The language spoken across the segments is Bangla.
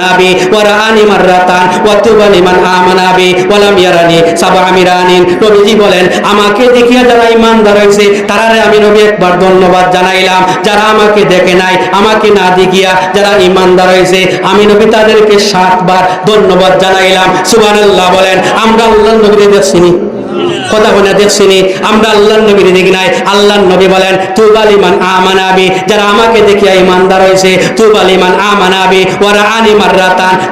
নাবি ওয়ারানি মাররাতান ওয়াতুবা লিমান আমানা বি ওয়ালাম ইয়ারানি সাবা আমিরানিন নবীজি বলেন, আমাকে দেখিয়া যারা ঈমানদার হইছে তারারে আমি নবী একবার ধন্যবাদ জানাইলাম। যারা আমাকে দেখে নাই, আমাকে না দেখিয়া যারা ঈমানদার হইছে আমি নবী তাদেরকে সাতবার ধন্যবাদ জানাইলাম। সুবহানাল্লাহ বলেন, আমরা আল্লাহর নবীকে দেখছিনি কথা দেখছিনি আমরা আল্লাহর নবীর নাই। আল্লাহর নবী বলেন তুবালিমান আমানাবি যারা আমাকে ইমানদার হয়েছে তুবালিমান আমানাবি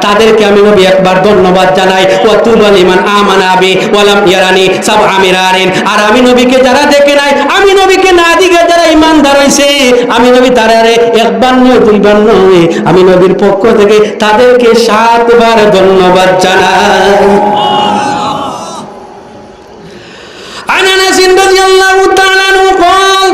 তাদেরকে আমি নবী একবার ধন্যবাদ জানাই ও তুবালিমান আমানাবি ওয়ালাম ইয়ারানি আমিরারিন আর আমি নবীকে যারা দেখে নাই, আমি নবীকে না দিকে যারা ইমানদার আমি নবী একবার নয়, দুইবার নয়। আমি নবীর পক্ষ থেকে তাদেরকে সাতবার ধন্যবাদ জানাই। আনাসিন রাদিয়াল্লাহু তাআলা নু বল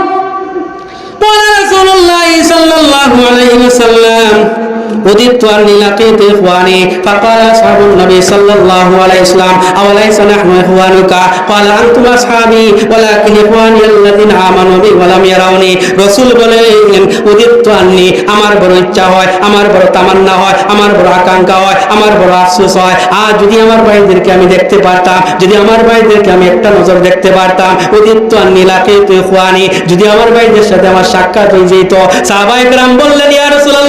বলে রাসূলুল্লাহ সাল্লাল্লাহু আলাইহি صلى الله عليه وسلم وددت اني لقيت اخواني فقال اصحاب النبي صلى الله عليه وسلم اوليس نحن اخوانك قال انتم اصحابي ولكن اخواني الذين امنوا بي ولم يروني رسول বলেন উদিত আননি আমার বড় ইচ্ছা হয় আমার বড় তামান্না হয় আমার বড় আকাঙ্ক্ষা হয় আমার বড় আফসোস হয় আর যদি আমার ভাইদেরকে আমি দেখতে পারতাম যদি আমার ভাইদেরকে আমি একটা নজর দেখতে পারতাম উদিত আননি লাকে তুই খুয়ানি যদি আমার ভাইদের সাথে আমার সাক্ষাৎ হয়ে যেত সাহাবায়ে کرام বললেন ইয়া রাসূলুল্লাহ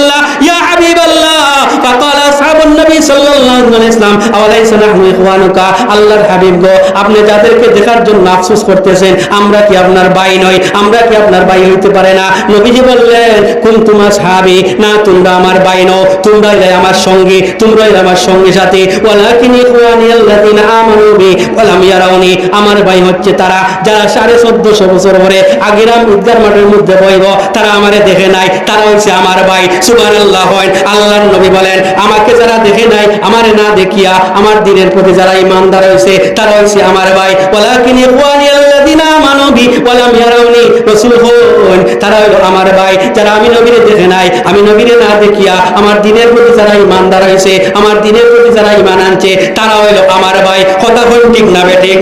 ইয়া হাবিবাল্লাহ فقال নবী সাল্লাল্লাহু আলাইহি সাল্লাম আলাইসা নাহনু ইখওয়ানুকা? আল্লাহর হাবিব গো, আপনি যাদেরকে দেখার জন্য আফসোস করতেছেন, আমরা কি আপনার ভাই নই? আমরা কি আপনার ভাই হইতে পারে না? নবীজি বললেন কুন তোমার সাহাবি না, তোমরা আমার ভাই নও। তোমরাই আমার সঙ্গী, তোমরাই আমার সঙ্গে সাথে। ওয়ালাকিন ইখওয়ানি আল্লাযিনা আমানু বি ওয়া ইয়ারাউনি। আমার ভাই হচ্ছে তারা, যারা 1450 বছর পরে আগেরাম উদ্দার মাঠের মধ্যে বইব তারা আমারে দেখে নাই। তারা হচ্ছে আমার ভাই। সুবান আল্লাহ হয়। আল্লাহর নবী বলেন, আমাকে যারা দেখে নাই, আমারে না দেখিয়া আমার দিনের প্রতি যারা ইমানদার হয়েছে তারা হচ্ছে আমার ভাই। ওয়ালাকিন ইখওয়ানি আল্লাযিনা আমানু বি, ওয়ালাম ইয়ারাউনি রাসূল হন, তারা হলো আমার ভাই, যারা আমি নবীরে দেখে নাই, আমি নবীরে না দেখিয়া আমার দিনের প্রতি যারা ইমানদার হয়েছে আমার দিনের প্রতি যারা ইমান আনছে, তারা হইল আমার ভাই। কথা হন ঠিক না বেঠিক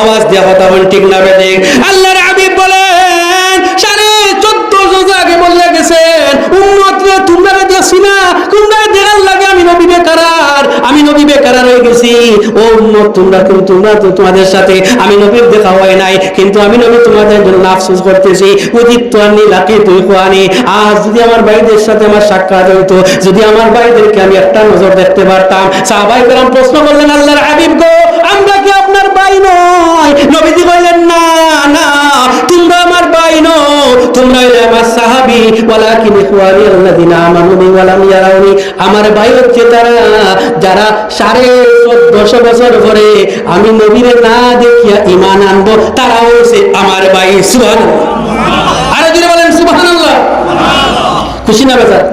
আওয়াজ দেওয়া কথা হন ঠিক না বেঠিক আল্লাহর নবী গেছি। ও তোমরা কিন্তু তোমরা তো তোমাদের সাথে আমি নবীর দেখা হয় নাই, কিন্তু আমি নবী তোমাদের জন্য আফসোস করতেছি। লাকি তুই কোয়ানি আজ যদি আমার ভাইদের সাথে আমার সাক্ষাৎ হইতো, যদি আমার ভাইদেরকে আমি একটা নজর দেখতে পারতাম সাহাবাই প্রশ্ন করলেন, আল্লাহর হাবিব গো, আমরা কি আপনার ভাই নয়? নবীজি বললেন তোমরা হলে আমার সাহাবি, ওয়ালাকিন ইখওয়ানি আল্লাযিনা আমানুনি ওয়া ইয়ারাউনি। আমার ভাই হচ্ছে তারা, যারা সাড়ে চোদ্দশো বছর ধরে আমি নবীরে না দেখিয়া ঈমান আনব তারা হয়েছে আমার ভাই, সুবহানাল্লাহ। আরে যদি বলেন, সুবহানাল্লাহ। খুশি না বেজার?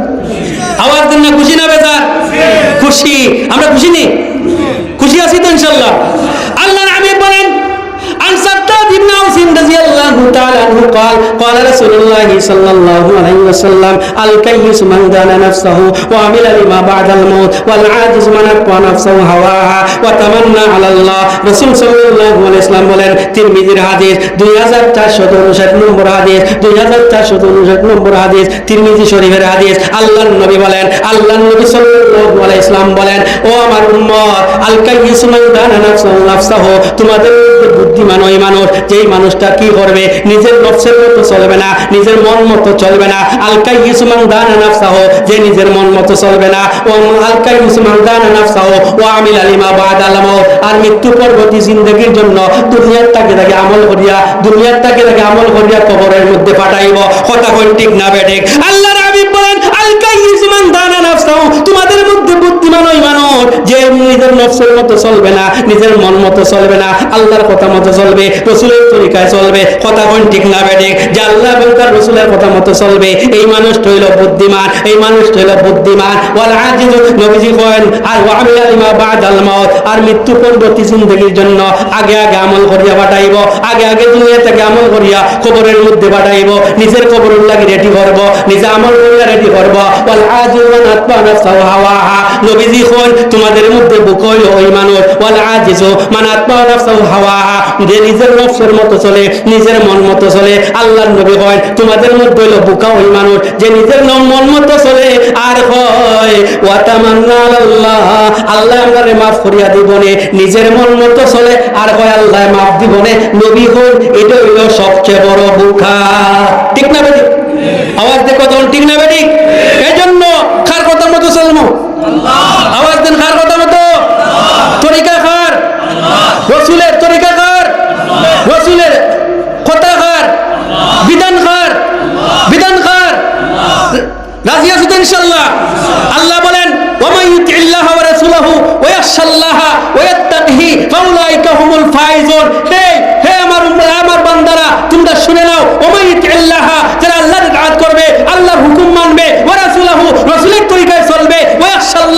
আওয়াজ দেন না, খুশি না বেজার? খুশি। আমরা খুশি নেই খুশি আছি তো ইনশাআল্লাহ আল্লাহর আমি বলেন, আনসারটা ইবনে আউসিন রাদিয়াল্লাহু قال قال رسول الله صلى الله عليه وسلم الكيس من دان نفسه وعمل لما بعد الموت والعاجز من اقوى نفسه هواها وتمنى على الله رسول صلى الله عليه وسلم বলেন তিরমিজির হাদিস 2459 নম্বর হাদিস 2459 নম্বর হাদিস তিরমিজি শরীফের হাদিস আল্লাহর নবী বলেন আল্লাহর নবী সাল্লাল্লাহু আলাইহি সাল্লাম বলেন ও আমার উম্মত আল কাইয়িস মান দানা নাফসাহু নাফসাহু তোমাদের মধ্যে বুদ্ধিমান ওই মানুষ যেই মানুষটা কি করবে নিজের নফসের মতো চলবে না, নিজের মন মতো চলবে না। আল কাইয়িস মান দানা নাফসাহু, যে নিজের মন মতো চলবে না। ও আল কাইয়িস মান দানা নাফসাহু, ওয়া আমিলা লিমা বাদাল মাউত। আর মৃত্যু পরবর্তী জিন্দেগীর জন্য দুনিয়ার তাকে তাকে আমল করিয়া, দুনিয়ার তাকে তাকে আমল করিয়া কবরের মধ্যে পাঠাইব। কথা ঠিক না বেঠিক আল্লাহর হাবিব বলেন আল কাইয়িস মান দানা নাফসাহু, তোমাদের ওই মানুষ, যে নিজের নফসের মতো চলবে না, নিজের মন মতো চলবে না, আল্লাহর কথা মতো চলবে, রসুলের তরিকায় চলবে, কথা কোন ঠিক না বেঠিক যে আল্লাহ এবং রসুলের কথা মতো চলবে, এই মানুষটা হইল বুদ্ধিমান, এই মানুষটা হইল বুদ্ধিমান। ওয়াল আজিজ, নবীজি করেন আর ওয়ামিলা লিমা বাদাল মাউত আর মৃত্যু পরবর্তী জিন্দগির জন্য আগে আগে আমল করিয়া পাঠাইব, আগে আগে দুনিয়া থেকে আমল করিয়া কবরের মধ্যে পাঠাইব, নিজের কবরের লাগি রেডি করব, নিজে আমল করিয়া রেডি করব। ওয়াল আজিজ ওয়ান আতবা হাওয়াহা কোন তোমাদের মধ্যে বুক হইল ওই মানুষ। ওয়াল আজিজু, মান আত্মা নাফসাহু হাওয়াহা যে নিজের নফসের মতো চলে, নিজের মন মতো চলে, আল্লাহর নবী হয়। তোমাদের মধ্যে হইল বুকা ওই মানুষ। যে নিজের ন- মন মতো চলে, আর হয় ওয়া তামান্না আল্লাহ আল্লাহ আমারে মাফ করিয়া দিবনে। নিজের মন মতো চলে, আর হয় আল্লাহ মাফ দিবনে। নবী হই এটা হইল সবচেয়ে বড় বুকা। ঠিক না বেটি? আওয়াজ দেখো, তখন ঠিক না বেটি? এই জন্য খার কথা মতো চলমো আওয়াজ দেন খার কথা মতো তরিকা খার রসুলের তরিকা খার রসুলের কথা খার বিধান খার বিধান খার রাজি আছো তো ইনশাআল্লাহ আল্লাহ বলেন ওমাই ইউতিল্লাহ ওয়া রাসূলহু ওয়া ইয়াখশাল্লাহা ওয়া ইয়াত্তাকিহি ফাউলাইকা হুমুল ফাইজুন হে হে আমার উম্মত আমার বান্দারা তোমরা শুনে নাও ওমাই ইউতিল্লাহা যারা আল্লাহর ইতাআত করবে আল্লাহর হুকুম মানবে ওয়া রাসূলহু রাসূলের তরিকায় চলবে ওয়া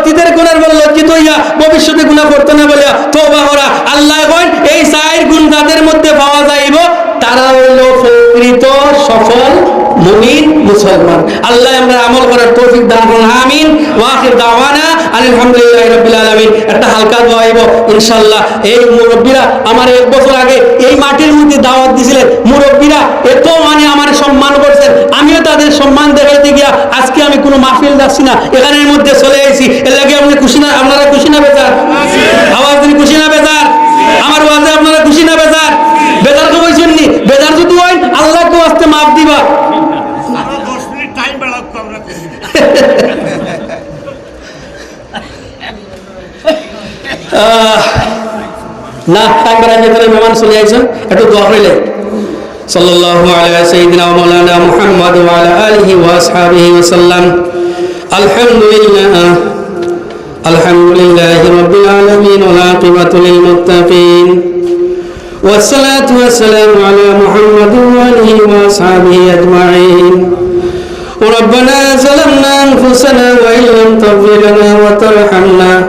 অতীতের গুণের বলে লজ্জিত হইয়া ভবিষ্যতে গুণা করতে না বলিয়া তওবা করা। আল্লাহ কয় এই চার গুণ যাদের মধ্যে পাওয়া যাইব, তারা হইল প্রকৃত সফল মুমিন মুসলমান। আল্লাহ আমরা আমল করার তৌফিক দান করুন। আমিন। ওয়াখির দাওয়ানা আলহামদুলিল্লাহ রাব্বিল আলামিন। একটা হালকা দোয়া আইব, ইনশাআল্লাহ। এই মুরব্বীরা আমার এক বছর আগে এই মাটির মধ্যে দাওয়াত দিছিলেন। মুরব্বীরা এত মানে আমার সম্মান করছেন। আমিও তাদের সম্মান দেখাইতে গিয়া আজকে আমি কোনো মাহফিল যাচ্ছি না। এখানের মধ্যে চলে এসেছি না টাইম বেড়ার ভিতরে মেহমান চলে আইছেন একটু দোয়া হইলে সাল্লাল্লাহু আলা সাইয়্যিদিনা ওয়া মাওলানা মুহাম্মদ ওয়া আলা আলিহি ওয়া আসহাবিহি ওয়া সাল্লাম আলহামদুলিল্লাহ আলহামদুলিল্লাহি রাব্বিল আলামিন ওয়া আকিবাতু লিল মুত্তাকিন والصلاة والسلام على محمد وآله وأصحابه أجمعين ربنا ظلمنا أنفسنا وإن لم تغفر لنا وترحمنا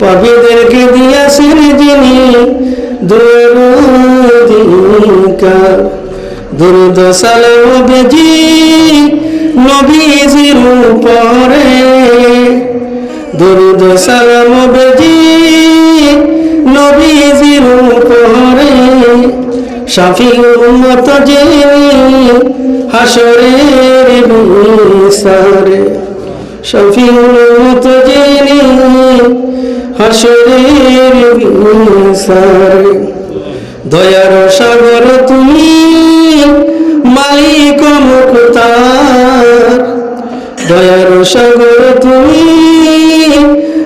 পাপীদেরকে দিয়েছেন যিনি দুরুদিনকার। দুরুদ সালাম বেজি নবীজির উপরে। দুরুদ সালাম বেজি নবীজির উপরে। শাফি উম্মত যিনি হাসরের বিসারে দয়ার সাগর তুমি, মালিক মুক্তার। দয়ার সাগর তুমি,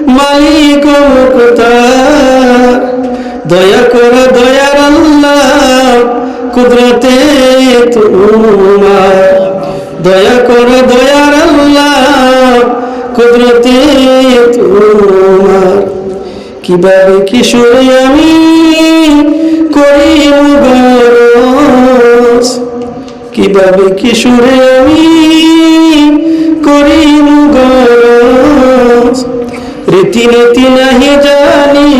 মালিক মুক্তার। দয়া কর দয়ার কুদরতে তোমার। দয়া কর দয়ার আল্লাহ কুদরতে তোমার। কীভাবে কিশোরে আমি করি মুগরস কীভাবে কিশোরে আমি করি মুগরস রীতিনীতি নাহি জানি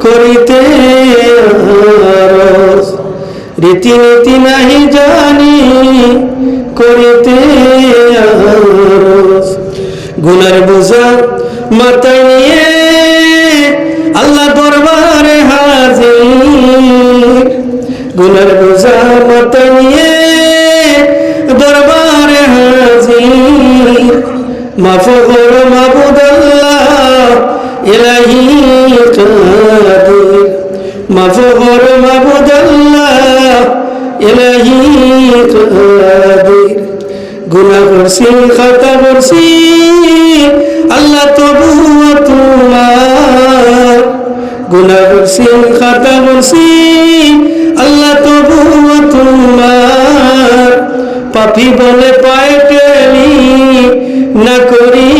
করিতে রীতিনীতি নাহি জানি করিতে আরস গুনার বোঝা মাথায় নিয়ে আল্লাহ দরবারে হাজির। গুনার বোঝা মাথায় নিয়ে দরবারে হাজির। মাফ করো মাবুদ আল্লাহ ইলাহি কাদির মাফ করো মাবুদ আল্লাহ এলাহি কাদির গুনাহ করছি, খাতা করছি আল্লাহ তবু তোমার। গুনা করছি খাতা বলছি আল্লাহ তবু তোমার। পাপি বলে পায় টেনি না করি